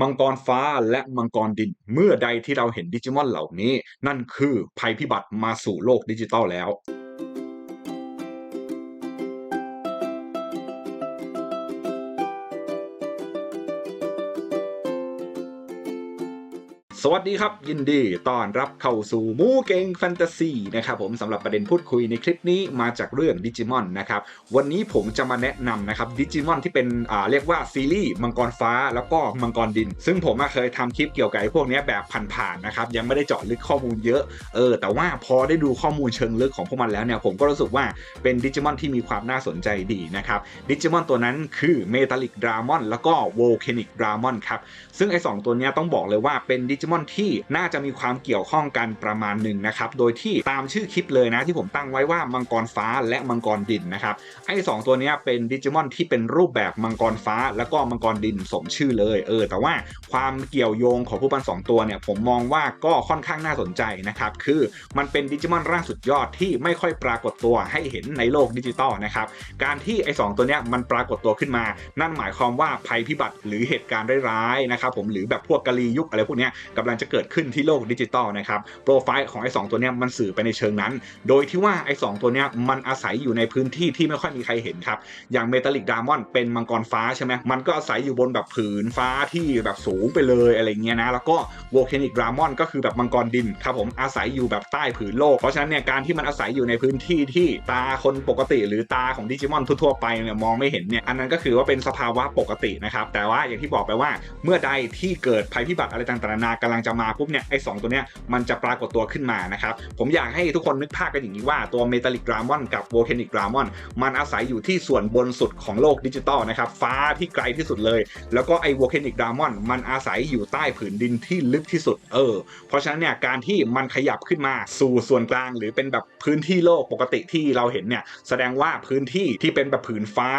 มังกรฟ้าและมังกรดิน เมื่อใดที่เราเห็นดิจิมอนเหล่านี้ นั่นคือภัยพิบัติมาสู่โลกดิจิตอลแล้ว สวัสดีครับ ยินดีต้อนรับเข้าสู่มูเก่งแฟนตาซีนะครับผมสำหรับประเด็นพูดคุยในคลิปนี้มาจากเรื่องดิจิมอนนะครับวันนี้ผมจะมาแนะนำนะครับดิจิมอนที่เป็นอ่าเรียกว่าซีรีส์มังกรฟ้าแล้วก็มังกรดิน ซึ่งผมเคยทำคลิปเกี่ยวกับพวกนี้แบบผ่านๆนะครับยังไม่ได้เจาะลึกข้อมูลเยอะเออแต่ว่าพอได้ดูข้อมูลเชิงลึกของพวกมันแล้วเนี่ยผมก็รู้สึกว่าเป็นดิจิมอนที่มีความน่าสนใจดีนะครับดิจิมอนตัวนั้นคือเมทัลลิกดรามอนแล้วก็โวลเคนิกดรามอนครับซึ่งไอ้สองตัวนี้ต้องบอกเลยว่าเป็นดิจิมอนที่น่าจะมีความเกี่ยวข้องกันประมาณหนึ่งนะครับ โดยที่ตามชื่อคลิปเลยนะที่ผมตั้งไว้ว่ามังกรฟ้าและมังกรดินนะครับไอ้สองตัวนี้เป็นดิจิมอนที่เป็นรูปแบบมังกรฟ้า แล้วก็มังกรดินสมชื่อเลยเออแต่ว่าความเกี่ยวโยงของผู้พันสองตัวเนี่ยผมมองว่าก็ค่อนข้างน่าสนใจนะครับคือมันเป็นดิจิมอนร่างสุดยอดที่ไม่ค่อยปรากฏตัวให้เห็นในโลกดิจิตอลนะครับการที่ไอ้สองตัวนี้มันปรากฏตัวขึ้นมา นั่นหมายความว่าภัยพิบัติหรือเหตุการณ์ร้ายๆนะครับผมหรือแบบพวกกะลียุคอะไรพวกเนี้ยกำลังจะเกิดขึ้นที่โลกดิจิตอลนะครับโปรไฟล์ของไอ้สตัวเนี้ยมันสื่อไปในเชิงนั้น โดยที่ว่าไอ้สตัวเนี้ยมันอาศัยอยู่ในพื้นที่ที่ไม่ค่อยมีใครเห็นครับอย่างเมทัลลิกดามอนเป็นมังกรฟ้าใช่ไหมมันก็อาศัยอยู่บนแบบผืนฟ้าที่แบบสูงไปเลยอะไรเงี้ยนะแล้วก็โวลเคนิกดามอนก็คือแบบมังกรดินครับผมอาศัยอยู่แบบใต้ผืนโลกเพราะฉะนั้นเนี่ยการที่มันอาศัยอยู่ในพื้นที่ที่ตาคนปกติ หรือตาของดิจิมอนทั่วๆไปเนี่ยมองไม่เห็นเนี่ยอันนั้นก็คือว่าเป็นสภาวะปกตินะครับแต่ว่าอย่างที่บอกไปว่าเมื่อใดที่เกิดภัยพิบัติอะไรต่างๆนากำลังจะมาปุ๊บเนี่ยไอ้สตัวเนี้ยมันจะปรากฏตัวขึ้นมานะครับผมอยากให้ทุกคนนึกภาพกันอย่างนี้ว่าตัวเมทัลลิกดรามอนกับโวลเคนิกดรามอนมันอาศัยอยู่ที่ส่วนบนสุดของโลกดิจิตอลนะครับฟ้าที่ไกลที่สุดเลย แล้วก็ไอโวลเคนิกดรามอนมันอาศัยอยู่ใต้ผืนดินที่ลึกที่สุดเออเพราะฉะนั้นเนี่ยการที่มันขยับขึ้นมาสู่ส่วนกลาง หรือเป็นแบบพื้นที่โลกปกติที่เราเห็นเนี่ยแสดงว่าพื้นที่ที่เป็นแบบผืนฟ้า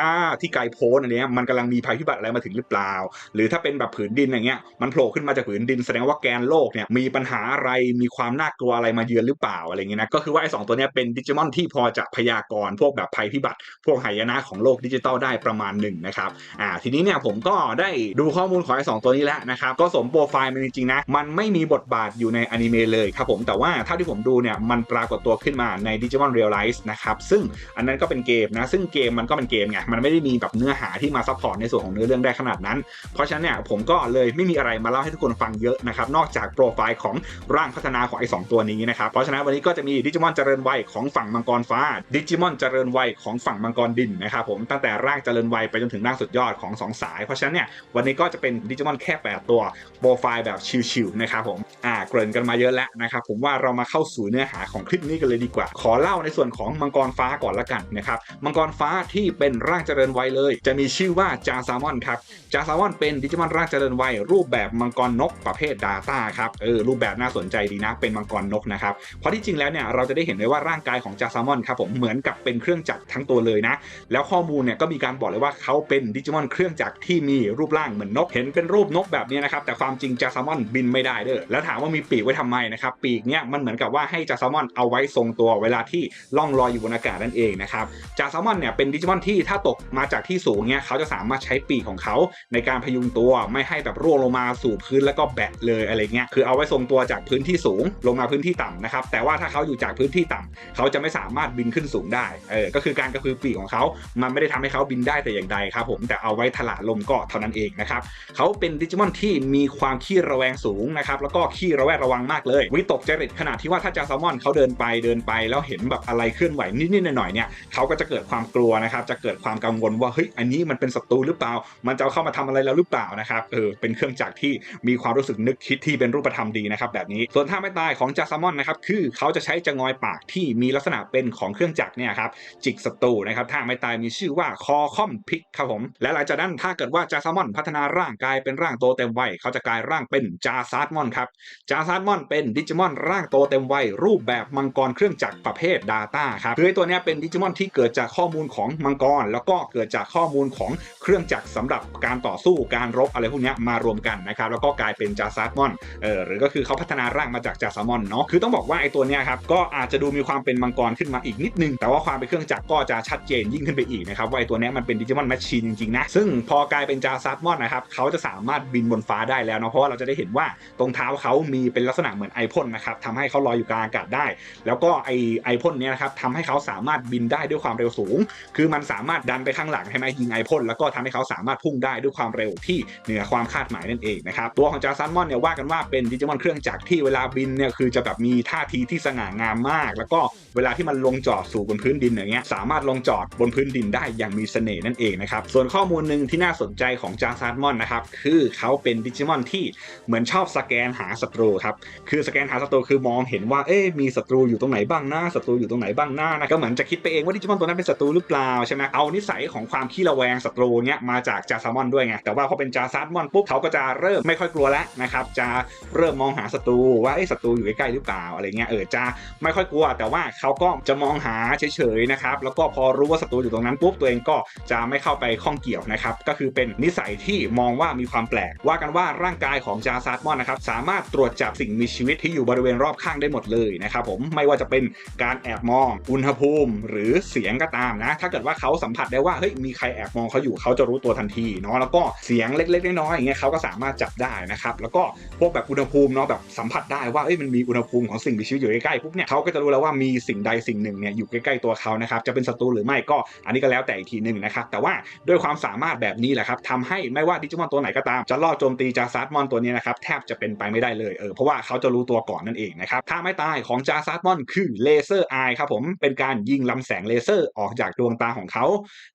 ที่ไกลโพ้นอะไรเงี้ยมันกำลังมีภัยพิบัติอะไรมาถึงหรือเปล่า หรือถ้าเป็นแบบผืนดินอย่างเงี้ยมันโผล่ขึ้นมาจากผืนดินแสดงว่าแกนโลกเนี่ยมีปัญหาอะไรมีความน่ากลัวอะไรมาเยือนหรือเปล่าอะไรเงี้ยนะก็คือว่าไอ้สตัวเนี้เป็นดิจิมอนที่พอจะพยากรณ์พวกแบบภัยพิบัติ พวกหายนะของโลกดิจิตอลได้ประมาณหนึ่งนะครับอ่าทีนี้เนี่ยผมก็ได้ดูข้อมูลของไอ้สตัวนี้แล้วนะครับก็สมโปรไฟล์มันจริงๆนะมันไม่มีบทบาทอยู่ในอนิเมะเลยครับผมแต่ว่าเท่าที่ผมดูเนี่ยมันปรากฏตัวขึ้นมาในดิจิมอนเรียลไลซ์นะครับซึ่งอันนั้นก็เป็นเกมนะซึ่งเกมมันก็เป็นเกมไงมันไม่ได้มีแบบเนื้อหาที่มาซัพพอร์ตในส่วนของเนื้อเรื่องได้ขนาดนั้น เพราะฉะนั้นเนี่ยผมก็เลยไม่มีอะไรมาเล่าให้ทุกคนฟังเยอะนะครับนอกจากโปรไฟล์ของร่างพัฒนาของไอ้สตัวนี้นะครับเพราะฉะนั้นวันนี้ก็จะมีดิจิมอนเจริญวัยของฝั่งมังกรฟ้า ดิจิมอนเจริญวัยของฝั่งมังกรดินนะครับผมตั้งแต่ร่างเจริญวัยไปจนถึงร่างสุดยอดของ 2 สาย เพราะฉะนั้นเนี่ยวันนี้ก็จะเป็นดิจิมอนแค่ 8 ตัวโปรไฟล์แบบชิวๆนะครับผมอ่าเกริ่นกันมาเยอะแล้วนะครับผมว่าเรามาเข้าสู่เนื้อหาของคลิปนี้กันเลยดีกว่า ขอเล่าในส่วนของมังกรฟ้าก่อนละกันนะครับมังกรฟ้าที่เป็นร่างเจริญวัยเลย จะมีชื่อว่าจาซามอนครับจาซามอนเป็นดิจิมอนร่างเจริญวัยรูปแบบมังกรนกประเภทดาต้าครับเออรูปแบบน่าสนใจดีนะเป็นมังกรนกนะครับเพราะที่จริงแล้วเนี่ยเราจะได้เห็นเลยว่าร่างกายของจาซามอนครับผมเหมือนกับเป็นเครื่องจักรทั้งตัวเลยนะ แล้วข้อมูลเนี่ยก็มีการบอกเลยว่าเขาเป็นดิจิมอนเครื่องจักรที่มีรูปร่างเหมือนนกเห็นเป็นรูปนกแบบนี้นะครับแต่ความจริงจาซามอนบินไม่ได้เด้อแล้วถามว่ามีปีกไว้ทำไมนะครับปีกเนี่ยมันเหมือนกับว่าให้จาซามอนเอาไว้ทรงตัวเวลาที่ล่องลอยอยู่บนอากาศนั่นเองนะครับจาซามอนเนี่ยเป็นดิจิมอนที่ถ้าตกมาจากที่สูงเนี่ยเขาจะสามารถใช้ปีกของเขาในการพยุงตัวไม่ให้แบบร่วงลงมาสู่พื้นแล้วก็แบะเลยอะไรเงี้ยคือเอาไว้ทรงตัวจากพื้นที่สูงลงมาพื้นที่ต่ำนะครับแต่ว่าถ้าเขาอยู่จากพื้นที่ต่ำเขาจะไม่สามารถบินขึ้นสูงได้เออก็คือการกระพือปีกของเขา มันไม่ได้ทำให้เขาบินได้แต่อย่างใดครับผมแต่เอาไว้ถลาลมก็เท่านั้นเองนะครับเขาเป็นดิจิมอนที่มีความขี้ระแวงสูงนะครับแล้วก็ขี้ระแวดระวังมากเลยวิตกจริตขนาดที่ว่าถ้าจาซลมอนเขาเดินไปเดินไป แล้วเห็นแบบอะไรเคลื่อนไหวนิดๆหน่อยๆเนี่ยเขาก็จะเกิดความกลัวนะครับจะเกิดความกังวลว่าเฮ้ยอันนี้มันเป็นศัตรูหรือเปล่า มันจะเข้ามาทำอะไรแล้วหรือเปล่านะครับเออเป็นเครื่องจักรที่มีความรู้สึกนึกคิดที่เป็นรูปธรรมดีนะครับแบบนี้ส่วนท่าไม่ตายของจาแซลมอนนะครับคือเขาจะใช้จะงอยปากที่มีลักษณะเป็นของเครื่องจักรเนี่ยครับจิกศัตรูนะครับถ้าไม่ตายมีชื่อว่าคอคอมพิกครับผมและหลังจากนั้นถ้าเกิดว่าจาซามอนพัฒนาร่างกายเป็นร่างโตเต็มวัยเขาจะกลายร่างเป็นจาซาร์มอนครับจาซาร์มอนเป็นดิจิมอนร่างโตเต็มวัยรูปแบบมังกรเครื่องจักรประเภท Data ครับคือตัวนี้เป็นดิจิมอนที่เกิดจากข้อมูลของมังกร แล้วก็เกิดจากข้อมูลของเครื่องจักรสำหรับการต่อสู้การรบอะไรพวกนี้มารวมกันนะครับแล้วก็กลายเป็นจาซาร์มอนอนเออหรือก็คือเขาพัฒนาร่างมาจากจาซามอนเนาะคือต้องบอกว่าไอตัวเนี้ยครับก็อาจจะดูมีความเป็นมังกรขึ้นมาอีกนิดนึง แต่ว่าความเป็นเครื่องจักรก็จะชัดเจนยิ่งขึ้นไปอีกนะครับว่าไอตัวเนี้ยมันเป็นดิจิมอนแมชชีนจริงๆนะซึ่งพอกลายเป็นจาซัมอนนะครับเขาจะสามารถบินบนฟ้าได้แล้วเนาะเพราะว่าเราจะได้เห็นว่าตรงเท้าเขามีเป็นลักษณะเหมือนไอพ่นนะครับทำให้เขาลอยอยู่กลางอากาศได้ แล้วก็ไอไอพ่นเนี้ยนะครับทำให้เขาสามารถบินได้ด้วยความเร็วสูง คือมันสามารถดันไปข้างหลังใช่ไหมยิงไอพ่นแล้วก็ทำให้เขาสามารถพุ่งได้ด้วยความเร็วที่เหนือความคาดหมายนั่นเองนะครับตัวของจาซันมอนเนี่ยว่ากันว่าเป็นดิจิมอนเครื่องจักรที่เวลาบินเนี่ยคือจะแบบมีท่าทีที่สง่างามมาก แล้วก็ เวลาที่มันลงจอดสู่บนพื้นดินอย่างเงี้ยสามารถลงจอดบนพื้นดินได้อย่างมีเสน่ห์นั่นเองนะครับส่วนข้อมูลหนึ่งที่น่าสนใจของจาซันมอนนะครับคือเขาเป็นดิจิมอนที่เหมือนชอบสแกนหาศัตรูครับคือสแกนหาศัตรูคือมองเห็นว่าเอ๊มีศัตรูอยู่ตรงไหนบ้างหน้าศัตรูอยู่ตรงไหนบ้างหน้านะก็เหมือนจะคิดไปเองว่าดิจิมอนตัวนั้นเป็นศัตรูหรือเปล่าใช่ไหมเอานิสัยของความขี้ระแวงศัตรูเนี้ยมาจากจาซามอนด้วยไงแต่ว่าพอเป็นจาซันมอนปุ๊บเขาก็จะเริ่มไม่ค่อยกลัวแล้วนะครับจะเริ่มมองหาศัตรูว่าไอ้ศัตรูอยู่ใกล้ๆหรือเปล่าอะไรเงี้ยเออจะไม่ค่อยกลัวแต่ว่าเขาก็จะมองหาเฉยๆนะครับแล้วก็พอรู้ว่าศัตรูอยู่ตรงนั้นปุ๊บตัวเองก็จะไม่เข้าไปข้องเกี่ยวนะครับก็คือเป็นนิสัยที่มองว่ามีความแปลก ว่ากันว่าร่างกายของจาซัดมอนนะครับสามารถตรวจจับสิ่งมีชีวิตที่อยู่บริเวณรอบข้างได้หมดเลยนะครับผมไม่ว่าจะเป็นการแอบมองอุณหภูมิ หรือเสียงก็ตามนะ ถ้าเกิดว่าเขาสัมผัสได้ว่าเฮ้ยมีใครแอบมองเขาอยู่เขาจะรู้ตัวทันทีเนาะแล้วก็เสียงเล็ก ๆ น้อยๆอย่างเงี้ยเขาก็สามารถจับได้นะครับแล้วก็พวกแบบอุณหภูมิเนาะแบบสัมผัสได้ว่าเอ้ยมันมีอุณหภูมิของสิ่งมีชีวิตอยู่ใกล้ๆปุ๊บเนี่ยเขาก็จะรู้แล้วว่ามีสิ่งใดสิ่งหนึ่งเนี่ยอยู่ใกล้ๆตัวเขานะครับจะเป็นศัตรูหรือไม่ก็อันนี้ก็แล้วแต่อีกทีหนึ่งนะครับแต่ว่าด้วยความสามารถแบบนี้แหละครับทำให้ไม่ว่าดิจิมอนตัวไหนก็ตาม จะล่อโจมตีจาซัดมอนตัวนี้นะครับแทบจะเป็นไปไม่ได้เลยเออเพราะว่าเขาจะรู้ตัวก่อนนั่นเองนะครับถ้าไม่ตายของจาซัดมอนคือเลเซอร์ไอครับผมเป็นการยิงลำแสงเลเซอร์ออกจากดวงตาของเขา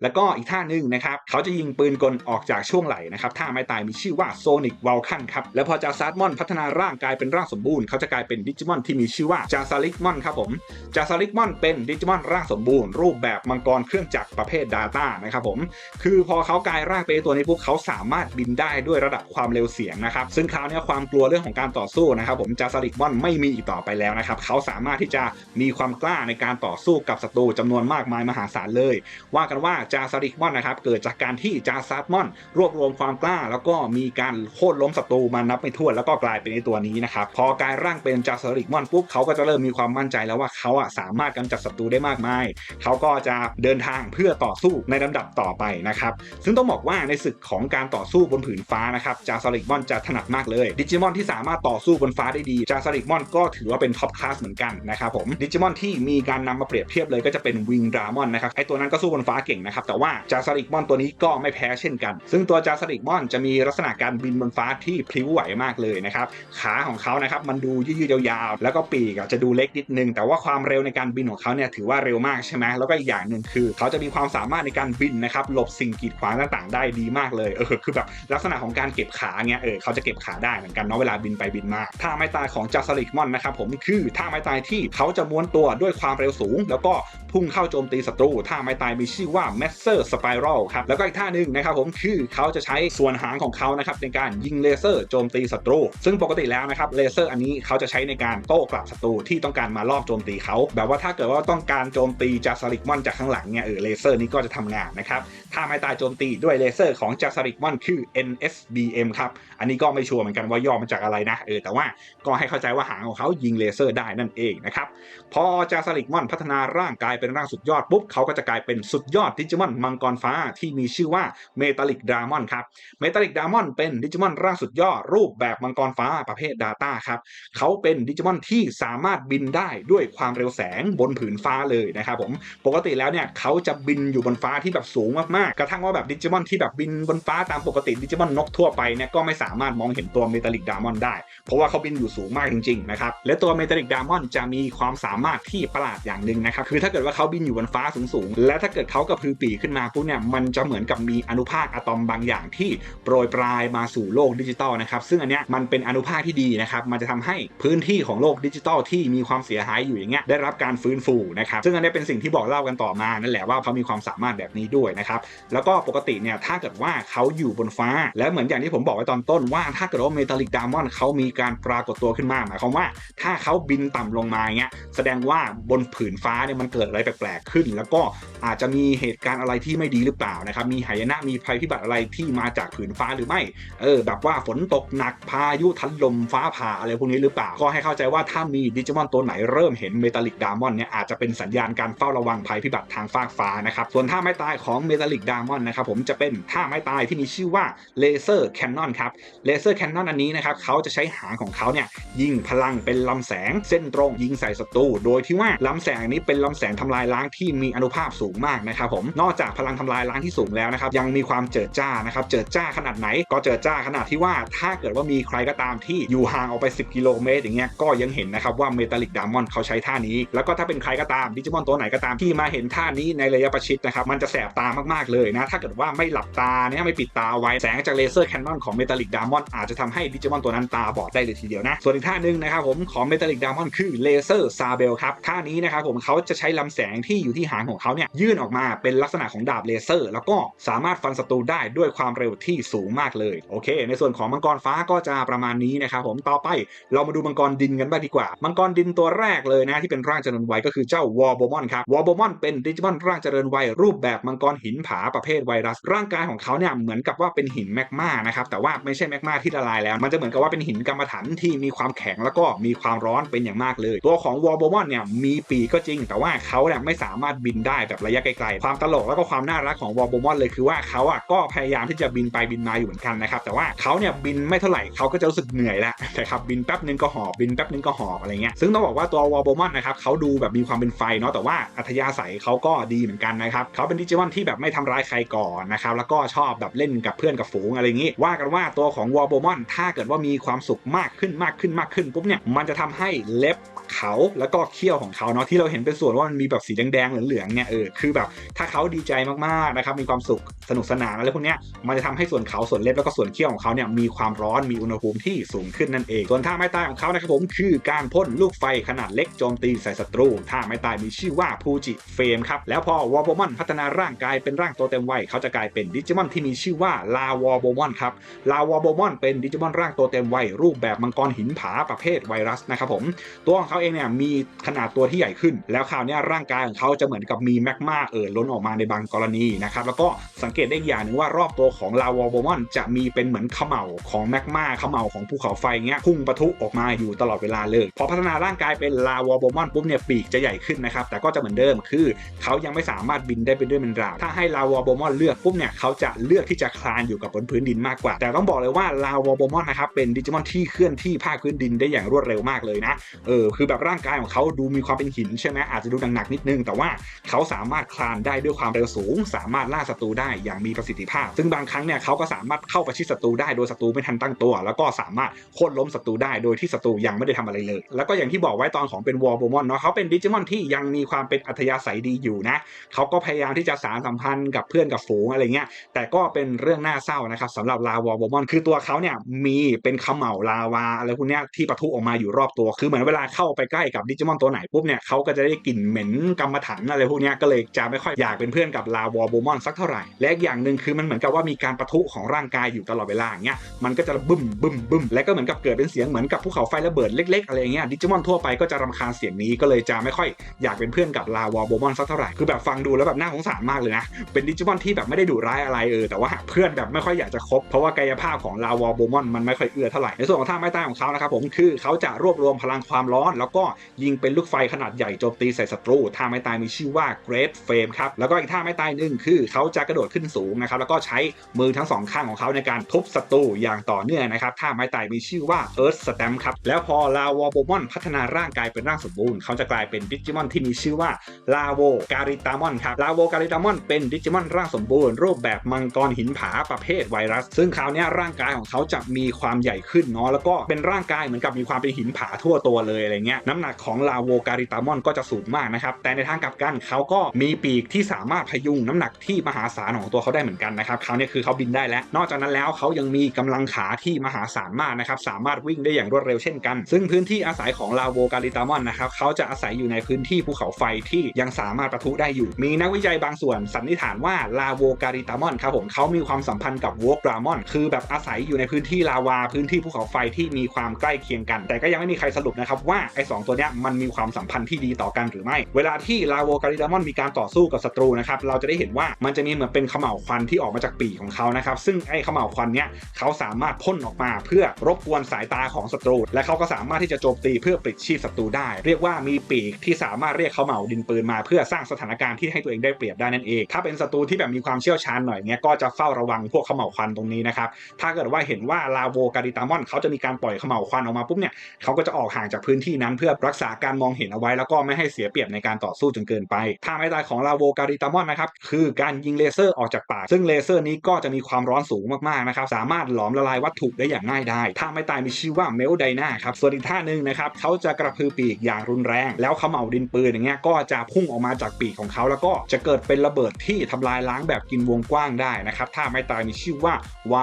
แล้วก็อีกท่าหนึ่งนะครับเขาจะยิงปืนกลออกจากช่วงไหล่นะครับท่าไม่ตายมีชื่อว่าโซนิกว l ลคันครับแล้วพอจาซัดมอนพัฒนาร่างกายเป็นร่างสมบูรณ์เขาจะกลายเป็นดิจิมอนที่มีชื่อว่าจาซาลิกมอนครับผมจาซซาลิกมอนเป็นดิจิมอนร่างสมบูรณ์รูปแบบมังกรเครื่องจักรประเภท Data นะครับผม คือพอเขากลายร่างเป็นตัวนี้ปุ๊บเขาสามารถบินได้ด้วยระดับความเร็วเสียงนะครับ ซึ่งคราวนี้ความกลัวเรื่องของการต่อสู้นะครับผมจาซาลิกมอนไม่มีอีกต่อไปแล้วนะครับ เขาสามารถที่จะมีความกล้าในการต่อสู้กับศัตรูจำนวนมากมายมหาศาลเลย ว่ากันว่าจาซาลิกมอนนะครับเกิดจากการที่จาซัดมอน รวบรวมความกล้า แล้วก็มีการโค่นล้มศัตรูมานับไม่ถ้วนแล้วก็กลายเป็นในตัวนี้นะครับพอกลายร่างเป็นจาซาลิกมอนปุ๊บเขาก็จะเริ่มมีความมั่นใจแล้วว่าเขาอะสามารถกำจัดศัตรูได้มากมาย เขาก็จะเดินทางเพื่อต่อสู้ในลำดับต่อไปนะครับ ซึ่งต้องบอกว่าในศึกของการต่อสู้บนผืนฟ้านะครับจาซาลิกมอนจะถนัดมากเลยดิจิมอนที่สามารถต่อสู้บนฟ้าได้ดีจาซาลิกมอนก็ถือว่าเป็นท็อปคลาสเหมือนกันนะครับผมดิจิมอนที่มีการนำมาเปรียบเทียบเลยก็จะเป็นวิงดรามอนนะครับไอตัวนั้นก็สู้บนฟ้าเก่งนะครับแต่ว่าจาซาลิกมอนตัวนี้ก็ไม่แพ้เช่นกัน ซึ่งตัวจาซาลิกมอนจะมีลักษณะการบินบนฟ้าที่พลิ้วไหวมากเลยนะครับขาของเขานะครับมันดูยืดยาวๆแล้วก็ปีกจะดูเล็กนิดนึงแต่ว่าความเร็วในการบินของเขาเนี่ยถือว่าเร็วมากใช่ไหมแล้วก็อีกอย่างหนึ่งคือ เขาจะมีความสามารถในการบินนะครับหลบสิ่งกีดขวางต่างๆ ได้ดีมากเลยเออคือแบบลักษณะของการเก็บขาเงี้ยเออเขาจะเก็บขาได้เหมือนกันเนาะเวลาบินไปบินมาท่าไม้ตายของจาซาลิกมอนนะครับผมคือท่าไม้ตายที่เขาจะม้วนตัวด้วยความเร็วสูง แล้วก็พุ่งเข้าโจมตีศัตรูท่าไม้ตายมีชื่อว่า Master Spiral ครับแล้วก็อีกท่าหนึ่งนะครับผมคือเขาจะใช้ส่วนหางของเขานะครับในการยิงเลเซอร์โจมตีศัตรู ซึ่งปกติแล้วนะครับเลเซอร์อันนี้เขาจะใช้ในการโต้กลับศัตรูที่ต้องการมาลอบโจมตีเขาแบบว่าถ้าเกิดว่าต้องการโจมตีจาซาลิกมอนจากข้างหลังเนี่ยเออเลเซอร์นี้ก็จะทำงานนะครับท่าไม้ตายโจมตีด้วยเลเซอร์ของจาซาลิกมอนคือ NSBM ครับอันนี้ก็ไม่ชัวร์เหมือนกันว่าย่อมาจากอะไรนะเออแต่ว่าก็ให้เข้าใจว่าหางของเขายิงเลเซอร์ได้นั่นเองนะครับพอจาซาลิกมอนพัฒนาร่างกายเป็นร่างสุดยอดปุ๊บเขาก็จะกลายเป็นสุดยอดดิจิมอนมังกรฟ้าที่มีชื่อว่าเมทัลิกดามอนครับเมทัลลิกดามอนเป็นดิจิมอนร่างสุดยอดรูปแบบมังกรฟ้าประเภท Data ครับเขาเป็นดิจิมอนที่สามารถบินได้ด้วยความเร็วแสงบนผืนฟ้าเลยนะครับผมปกติแล้วเนี่ยเขาจะบินอยู่บนฟ้าที่แบบสูงมากๆ กระทั่งว่าแบบดิจิมอนที่แบบบินบนฟ้าตามปกติดิจิมอนนกทั่วไปเนี่ยก็ไม่สามารถมองเห็นตัวเมทัลลิกดามอนได้ เพราะว่าเขาบินอยู่สูงมากจริงๆนะครับและตัวเมทัลลิกดามอนจะมีความสามารถที่ประหลาดอย่างหนึ่งนะครับคือถ้าเกิดว่าเขาบินอยู่บนฟ้าสูงๆและถ้าเกิดเขากระพือปีกขึ้นมาปุ๊บเนี่ยมันจะเหมือนกับมีอนุภาคอะตอมบางอย่างที่โปรยปลายมาสู่โลกดิจิตอลนะครับซึ่งอันเนี้ยมันเป็นอนุภาคที่ดีนะครับมันจะทำให้พื้นที่ของโลกดิจิตอลที่มีความเสียหายอยู่อย่างเงี้ยได้รับรับการฟื้นฟูนะครับซึ่งอันนี้เป็นสิ่งที่บอกเล่ากันต่อมานั่นแหละว่าเขามีความสามารถแบบนี้ด้วยนะครับแล้วก็ปกติเนี่ยถ้าเกิดว่าเขาอยู่บนฟ้า และเหมือนอย่างที่ผมบอกไว้ตอนต้นว่าถ้าเกิดว่าเมทัลลิกดามอนเขามีการปรากฏตัวขึ้นมาหมายความว่า ถ้าเขาบินต่ำลงมาเงี้ยแสดงว่าบนผืนฟ้าเนี่ยมันเกิดอะไรแปลกๆขึ้น แล้วก็อาจจะมีเหตุการณ์อะไรที่ไม่ดีหรือเปล่านะครับมีหายนะมีภัยพิบัติอะไรที่มาจากผืนฟ้าหรือไม่เออแบบว่าฝนตกหนักพายุทันลมฟ้าผ่าอะไรพวกนี้หรือเปล่าก็ให้เข้าใจว่าถ้ามีดิจิมอนตัวไหนเริ่มเห็นเมทัลลิกดามอนเนี่ยอาจจะเป็นสัญญาณการเฝ้าระวังภัยพิบัติทางฟากฟ้านะครับ ส่วนท่าไม้ตายของเมทัลลิกดามอนนะครับผมจะเป็นท่าไม้ตายที่มีชื่อว่าเลเซอร์แคนนอนครับเลเซอร์แคนนอนอันนี้นะครับเขาจะใช้หางของเขาเนี่ยยิงพลังเป็นลำแสงเส้นตรงยิงใส่ศัตรูโดยที่ว่าลำแสงนี้เป็นลำแสงทำลายล้างที่มีอนุภาพสูงมากนะครับผมนอกจากพลังทำลายล้างที่สูงแล้วนะครับยังมีความเจิดจ้านะครับเจิดจ้าขนาดไหน ก็เจิดจ้าขนาดที่ว่าถ้าเกิดว่ามีใครก็ตามที่อยู่ห่างออกไป 10 กิโลเมตรอย่างเงี้ยก็ยังเห็นนะครับว่าเมทัลลิกดามอนเขาใช้ท่านี้แล้วก็ถ้าเป็นใครก็ตามดิจิมอนตัวไหนก็ตามที่มาเห็นท่านี้ในระยะประชิดนะครับมันจะแสบตามากๆเลยนะถ้าเกิดว่าไม่หลับตาเนี่ยไม่ปิดตาไว้แสงจากเลเซอร์แคนนอนของเมทัลลิกดามอนอาจจะทำให้ดิจิมอนตัวนั้นตาบอดได้เลยทีเดียวนะส่วนอีกท่านึงนะครับผมของเมทัลลิกดามอนคือเลเซอร์ซาเบลครับท่านี้นะครับผมเขาจะใช้ลำแสงที่อยู่ที่หางของเขาเนี่ยยื่นออกมาเป็นลักษณะของดาบเลเซอร์ แล้วก็สามารถฟันศัตรูได้ด้วยความเร็วที่สูงมากเลยโอเค ในส่วนของมังกรฟ้าก็จะประมาณนี้นะครับผมต่อไปเรามาดูมังกรดินกันบ้างดีกว่า มังกรดินตัวแรกเลยนะที่เป็นร่างเจริญวัยก็คือเจ้าวอลโบมอนครับวอลโบมอนเป็นดิจิมอนร่างเจริญวัยรูปแบบมังกรหินผาประเภทไวรัส ร่างกายของเขาเนี่ยเหมือนกับว่าเป็นหินแมกมานะครับแต่ว่าไม่ใช่แมกมาที่ละลายแล้ว มันจะเหมือนกับว่าเป็นหินกรรมฐานที่มีความแข็งแล้วก็มีความร้อนเป็นอย่างมากเลย ตัวของวอลโบมอนเนี่ยมีปีกก็จริง แต่ว่าเขาเนี่ยไม่สามารถบินได้แบบระยะไกลๆความตลกแล้วก็ความน่ารักของวอลโบมอนเลยคือว่าเขาอะก็พยายามที่จะบินไปบินมาอยู่เหมือนกันนะครับแต่ว่าเขาเนี่ยบินไม่เท่าไหร่เขาก็จะรู้สึกเหนื่อยแล้วนะครับบินแป๊บนึงก็หอบบินแป๊บนึงก็หอบอะไรเงี้ยซึ่งต้องบอกว่าตัววอลโบมอนนะครับเขาาดูแบบมีความเป็นไฟเนาะแต่ว่าอัธยาศัยเขาก็ดีเหมือนกันนะครับเขาเป็นดิจิมอนที่แบบไม่ทำร้ายใครก่อนนะครับแล้วก็ชอบแบบเล่นกับเพื่อนกับฝูงอะไรอย่างงี้ ว่ากันว่าตัวของวอลโบมอนถ้าเกิดว่ามีความสุขมากขึ้นมากขึ้นมากขึ้นปุ๊บเนี่ยมันจะทำให้เล็บเขาแล้วก็เขี้ยวของเขาเนาะที่เราเห็นเป็นส่วนว่ามันมีแบบสีแดงๆเหลืองๆเนี่ยเออคือแบบถ้าเขาดีใจมากๆนะครับมีความสุขสนุกสนานอะไรพวกเนี้ยมันจะทำให้ส่วนเขาส่วนเล็บแล้วก็ส่วนเขี้ยวของเขาเนี่ยมีความร้อนมีอุณหภูมิที่สูงขึ้นนั่นเองส่วนท่าไม้ตายของเขานะครับผมคือการพ่นลูกไฟขนาดเล็กโจมตีใส่ศัตรูท่าไม้ตายมีชื่อว่าพูจิเฟมครับ แล้วพอวอลโบมอนพัฒนาร่างกายเป็นร่างตัวเต็มวัยเขาจะกลายเป็นดิจิมอนที่มีชื่อว่าลาวอลโบมอนครับ ลาวอลโบมอนเป็นดิจิมอนร่างตัวเต็มวัยรูปแบบมังกรหินผาประเภทไวรัสนะครับผม ตัวของเขาเองเนี่ยมีขนาดตัวที่ใหญ่ขึ้น แล้วคราวนี้ร่างกายของเขาจะเหมือนกับมีแมกมาเอ่อล้นออกมาในบางกรณีนะครับ แล้วก็สังเกตได้อย่างหนึ่งว่ารอบตัวของลาวอลโบมอนจะมีเป็นเหมือนขม่าของแมกมาขม่าของภูเขาไฟเงี้ยพุ่งปะทุออกมาอยู่ตลอดเวลาเลย พอพัฒนาร่างกายเป็นลาวอลโบมอนปุบเนี่ยปีกจะใหญ่ขึ้นนะครับแต่ก็จะเหมือนเดิมคือเขายังไม่สามารถบินได้เป็นด้วยเป็นราวถ้าให้ลาวอโบมอนเลือกปุ๊บเนี่ยเขาจะเลือกที่จะคลานอยู่กับบนพื้นดินมากกว่า แต่ต้องบอกเลยว่าลาวอโบมอนนะครับเป็นดิจิมอนที่เคลื่อนที่ภาคพื้นดินได้อย่างรวดเร็วมากเลยนะเออคือแบบร่างกายของเขาดูมีความเป็นหินใช่ไหมอาจจะดูหนักๆนิดนึง แต่ว่าเขาสามารถคลานได้ด้วยความเร็วสูง สามารถล่าศัตรูได้อย่างมีประสิทธิภาพ ซึ่งบางครั้งเนี่ยเขาก็สามารถเข้าประชิดศัตรูได้โดยศัตรูไม่ทันตั้งตัว แล้วก็สามารถโค่นล้มศัตรูได้โดยที่ศัตรูยังไม่ได้ทำอะไรเลย แล้วก็อย่างที่บอกไว้ตอนของเป็นวอลโบมอนเนาะเขาเป็นดิจิมอนที่ยังมีความเป็นอัธยาศัยดีอยู่นะเขาก็พยายามที่จะสารสัมพันธ์กับเพื่อนกับฝูงอะไรเงี้ยแต่ก็เป็นเรื่องน่าเศร้านะครับสำหรับลาวอโบมอนคือตัวเขาเนี่ยมีเป็นเขม่าลาวาอะไรพวกเนี้ยที่ปะทุออกมาอยู่รอบตัวคือเหมือนเวลาเข้าไปใกล้กับดิจิมอนตัวไหนปุ๊บเนี่ยเขาก็จะได้กลิ่นเหม็นกรรมฐานอะไรพวกเนี้ยก็เลยจะไม่ค่อยอยากเป็นเพื่อนกับลาวอโบมอนสักเท่าไหร่และอีกอย่างหนึ่งคือมันเหมือนกับว่ามีการปะทุของร่างกายอยู่ตลอดเวลาอย่างเงี้ยมันก็จะบึ้มบึ้มบึ้มและก็เหมือนกับเกิดเป็นเสียงเหมือนกับภูเขาไฟระเบิดเล็ก ๆ อะไรเงี้ยดิจิมอนทั่วไปก็จะรำคาญเสียงนี้ก็เลยจะไม่ค่อยอยากเป็นเพื่อนกับลาวอลโบมอนสักเท่าไหร่คือแบบฟังดูแล้วแบบน่าสงสารมากเลยนะ เป็นดิจิมอนที่แบบไม่ได้ดุร้ายอะไรเออแต่ว่าเพื่อนแบบไม่ค่อยอยากจะคบเพราะว่ากายภาพของลาวอลโบมอนมันไม่ค่อยเอื้อเท่าไหร่ในส่วนของท่าไม้ตายของเขานะครับผมคือเขาจะรวบรวมพลังความร้อน แล้วก็ยิงเป็นลูกไฟขนาดใหญ่โจมตีใส่ศัตรูท่าไม้ตายมีชื่อว่า Great Flame ครับแล้วก็อีกท่าไม้ตายหนึ่งคือเขาจะกระโดดขึ้นสูงนะครับแล้วก็ใช้มือทั้งสองข้างของเขาในการทุบศัตรูอย่างต่อเนื่องนะครับท่าไม้ตายมีชื่อว่า Earth Stamp ครับแล้วพอลาวอโบมอนพัฒนาร่างกายเป็นร่างสมบูรณ์เขาจะกลายเป็นดิจิมอนที่มีชื่อว่าลาโวการิตามอนครับลาโวการิตามอนเป็นดิจิมอนร่างสมบูรณ์รูปแบบมังกรหินผาประเภทไวรัส ซึ่งคราวนี้ร่างกายของเขาจะมีความใหญ่ขึ้นเนาะแล้วก็เป็นร่างกายเหมือนกับมีความเป็นหินผาทั่วตัวเลยอะไรเงี้ยน้ำหนักของลาโวการิตามอนก็จะสูงมากนะครับแต่ในทางกลับกันเขาก็มีปีกที่สามารถพยุงน้ำหนักที่มหาศาลของตัวเขาได้เหมือนกันนะครับเขาเนี่ยคือเขาบินได้แล้ว นอกจากนั้นแล้วเขายังมีกำลังขาที่มหาศาลมากนะครับสามารถวิ่งได้อย่างรวดเร็วเช่นกัน ซึ่งพื้นที่อาศัยของลาโวการิตามอนนะครับเขาจะอาศัยอยู่ในพื้นที่ภูเขาไฟที่ยังสามารถประทุได้อยู่ มีนักวิจัยบางส่วนสันนิษฐานว่าลาโวการิตามอนครับผมเขามีความสัมพันธ์กับวอกรามอน คือแบบอาศัยอยู่ในพื้นที่ลาวา พื้นที่ภูเขาไฟที่มีความใกล้เคียงกัน แต่ก็ยังไม่มีใครสรุปนะครับว่าไอ้สตัวเนี้ยมันมีความสัมพันธ์ที่ดีต่อกันหรือไม่ เวลาที่ลาโวการิตามอนมีการต่อสู้กับศัตรูนะครับเราจะได้เห็นว่ามันจะมีเหมือนเป็นขม่าวควันที่ออกมาจากปีกของเขานะครับซึ่งไอ้ขม่าวควันเนี้ยเขาสามารถพ่นออกมา เพื่อรบกวนสายตาของศัตรู และเขาก็สามารถที่จะโจมตีเพื่อปลิดชีพศัตรูได้ เรียกว่ามีปีกที่สามารถเรียกเขาเหมาดินปืนมา เพื่อสร้างสถานการณ์ที่ให้ตัวเองได้เปรียบได้นั่นเอง ถ้าเป็นศัตรูที่แบบมีความเชี่ยวชาญหน่อยเนี้ยก็จะเฝ้าระวังพวกเขาเหมาควันตรงนี้นะครับ ถ้าเกิดว่าเห็นว่าลาโวการิตามอนเขาจะมีการปล่อยเขมาควันออกมาปุ๊บเนี่ยเขาก็จะออกห่างจากพื้นที่นั้นเพื่อรักษาการมองเห็นเอาไว้ แล้วก็ไม่ให้เสียเปรียบในการต่อสู้จนเกินไปท่าไม้ตายของลาโวการิตามอนนะครับคือการยิงเลเซอร์ออกจากปาก ซึ่งเลเซอร์นี้ก็จะมีความร้อนสูงมากๆนะครับสามารถหลอมละลายวัตถุได้อย่างง่ายได้ท่าไม้ตายมีชื่อว่าเมลไดนาครับส่วนอีกท่าหนึ่งนะครับเขาจะกระพือปีกอย่างรุนแรงแล้วเขาเหมาดินปืนอย่างเงี้ยก็จะพุ่งออกมาจากปีกของเขา แล้วก็จะเกิดเป็นระเบิดที่ทำลายล้างแบบกินวงกว้างได้นะครับท่าไม้ตายมีชื่อว่า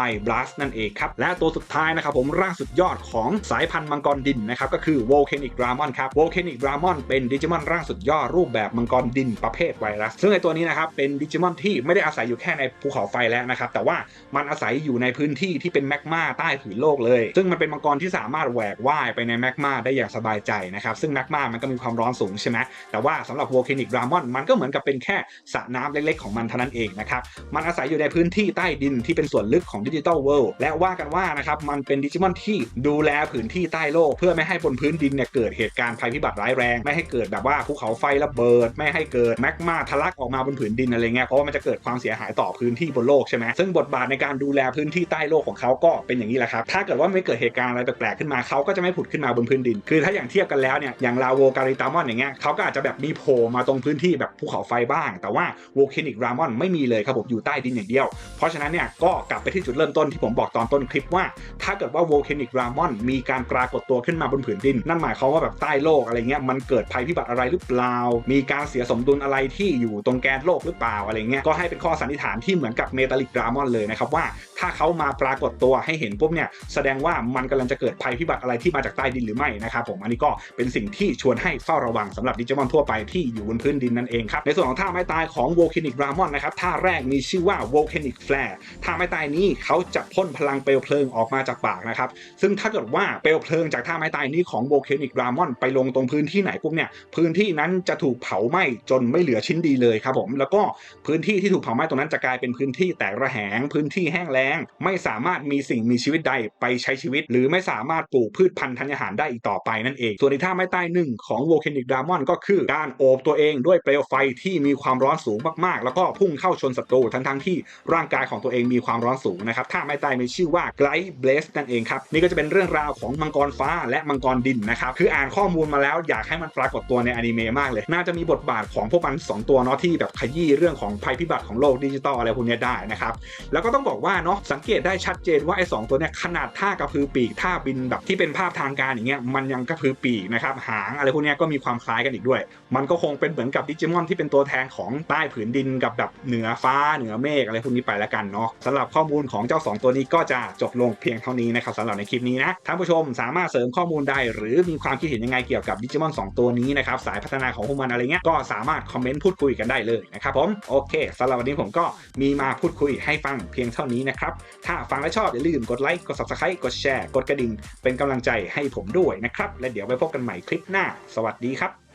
Y Blast นั่นเองครับและตัวสุดท้ายนะครับผมร่างสุดยอดของสายพันธุ์มังกรดินนะครับก็คือ Volcanic Dramon ครับ Volcanic Dramon เป็นดิจิมอนร่างสุดยอดรูปแบบมังกรดินประเภทไวรัส ซึ่งในตัวนี้นะครับเป็นดิจิมอนที่ไม่ได้อาศัยอยู่แค่ในภูเขาไฟแล้วนะครับแต่ว่ามันอาศัยอยู่ในพื้นที่ที่เป็นแมกมาใต้ผืนโลกเลย ซึ่งมันเป็นมังกรที่สามารถแหวกว่ายไปในแมกมาได้อย่างสบายใจนะครับซึ่งแมกมามันก็มีความร้อนสูงใช่ไหมแต่ว่าสำหรับ Volcanic Dramon มันก็เหมือนกับเป็นแค่สระน้ำเล็กๆของมันเท่านั้นเองนะครับมันอาศัยอยู่ในพื้นที่ใต้ดินที่เป็นส่วนลึกของดิจิตอลเวิลด์และว่ากันว่านะครับมันเป็นดิจิมอนที่ดูแลพื้นที่ใต้โลก เพื่อไม่ให้บนพื้นดินเนี่ยเกิดเหตุการณ์ภัยพิบัติร้ายแรง ไม่ให้เกิดแบบว่าภูเขาไฟระเบิด ไม่ให้เกิดแมกมาทะลักออกมาบนผืนดินอะไรเงี้ยเพราะว่ามันจะเกิดความเสียหายต่อพื้นที่บนโลกใช่ไหมซึ่งบทบาทในการดูแลพื้นที่ใต้โลกของเขาก็เป็นอย่างนี้แหละครับถ้าเกิดว่าไม่เกิดเหตุการณ์อะไรแปลกๆขึ้นมาเขาก็จะไม่ผุดขึ้นมาบนพื้นดิน คือถ้าอย่างเทียบกันแล้วเนี่ยอย่างลาโวการิตามอนอย่างเงี้ยเขาก็อาจจะแบบมีโผล่มาตรงพื้นที่แบบภูเขาไฟบ้าง แต่ว่าโวลเคนิกรามอนไม่มีเลยครับผมอยู่ใต้ดินอย่างเดียว เพราะฉะนั้นเนี่ยก็กลับไปที่จุดเริ่มต้นที่ผมบอกตอนต้นคลิปว่า ถ้าเกิดว่าโวลเคนิกรามอนมีการปรากฏตัวขึ้นมาบนผืนดิน นั่นหมายความว่าแบบใต้โลกอะไรเงี้ยมันเกิดภัยพิบัติอะไรหรือเปล่า มีการเสียสมดุลอะไรที่อยู่ตรงแกนโลกหรือเปล่าอะไรเงี้ยก็ให้เป็นข้อสันนิษฐานที่เหมือนกับเมตาลิกรามอนเลยนะครับว่าถ้าเขามาปรากฏตัวให้เห็นปุ๊บเนี่ยแสดงว่ามันกำลังจะเกิดภัยพิบัติอะไรที่มาจากใต้ดินหรือไม่นะครับผมอันนี้ก็เป็นสิ่งที่ชวนให้เฝ้าระวังสำหรับดิจิมอนทั่วไปที่อยู่บนพื้นดินนั่นเองครับในส่วนของท่าไม้ตายของโวลเคนิกรามอนนะครับท่าแรกมีชื่อว่า volcanic flare ท่าไม้ตายนี้เขาจะพ่นพลังเปลวเพลิงออกมาจากปากนะครับซึ่งถ้าเกิดว่าเปลวเพลิงจากท่าไม้ตายนี้ของ volcanic ramon ไปลงตรงพื้นที่ไหนปุ๊บเนี่ยพื้นที่นั้นจะถูกเผาไหม้จนไม่เหลือชิ้นดีเลยครับผมแล้วก็พื้นที่ที่ถูกเผาไหม้ตรงนั้นจะกลายเป็นพื้นที่แตกระแหงพื้นที่แห้งแล้งไม่สามารถมีสิ่งมีชีวิตใดไปใช้ชีวิต หรือไม่สามารถปลูกพืชพันธุ์ธัญญาหารได้อีกต่อไปนั่นเอง ส่วนในท่าไม้ตายหนึ่งของ volcanic ramon ก็คือการโอบตัวเองด้วยเปลวไฟที่มีความร้อนสูงมากๆ แล้วก็พุ่งเข้าชนศัตรูทั้งๆที่ร่างกายของตัวเองมีความร้อนสูงนะครับท่าไม้ตายมีชื่อว่า Glide Blaze นั่นเองครับนี่ก็จะเป็นเรื่องราวของมังกรฟ้าและมังกรดินนะครับคืออ่านข้อมูลมาแล้วอยากให้มันปรากฏตัวในอนิเมะมากเลย น่าจะมีบทบาทของพวกมัน 2 ตัวเนาะที่แบบขยี้เรื่องของภัยพิบัติของโลกดิจิตอลอะไรพวกนี้ได้นะครับแล้วก็ต้องบอกว่าเนาะสังเกตได้ชัดเจนว่าไอ้สตัวเนี้ยขนาดท่ากระพือปีกท่าบินแบบที่เป็นภาพทางการอย่างเงี้ยมันยังกระพือปีกนะครับหางอะไรพวกนี้ก็มีความคล้ายกันอีกด้วย มันก็คงเป็นเหมือนกับดิจิมอนที่เป็นตัวแทนของใต้ผืนดินกับแบบเหนือฟ้าเหนือเมฆอะไรพวกนี้ไปแล้วกันเนาะสำหรับข้อมูลของเจ้า 2 ตัวนี้ก็จะจบลงเพียงเท่านี้นะครับสำหรับในคลิปนี้นะท่านผู้ชมสามารถเสริมข้อมูลใดหรือมีความคิดเห็นยังไงเกี่ยวกับดิจิมอน2 ตัวนี้นะครับสายพัฒนาของพวกมันอะไรเงี้ยก็สามารถคอมเมนต์พูดคุยกันได้เลยนะครับผมโอเคสำหรับวันนี้ผมก็มีมาพูดคุยให้ฟังเพียงเท่านี้นะครับ ถ้าฟังและชอบอย่าลืมกดไลค์ กด subscribe กดแชร์ กดกระดิ่ง เป็นกำลังใจให้ผมด้วยนะครับ และเดี๋ยวไปพบกันใหม่คลิปหน้า สวัสดีครับ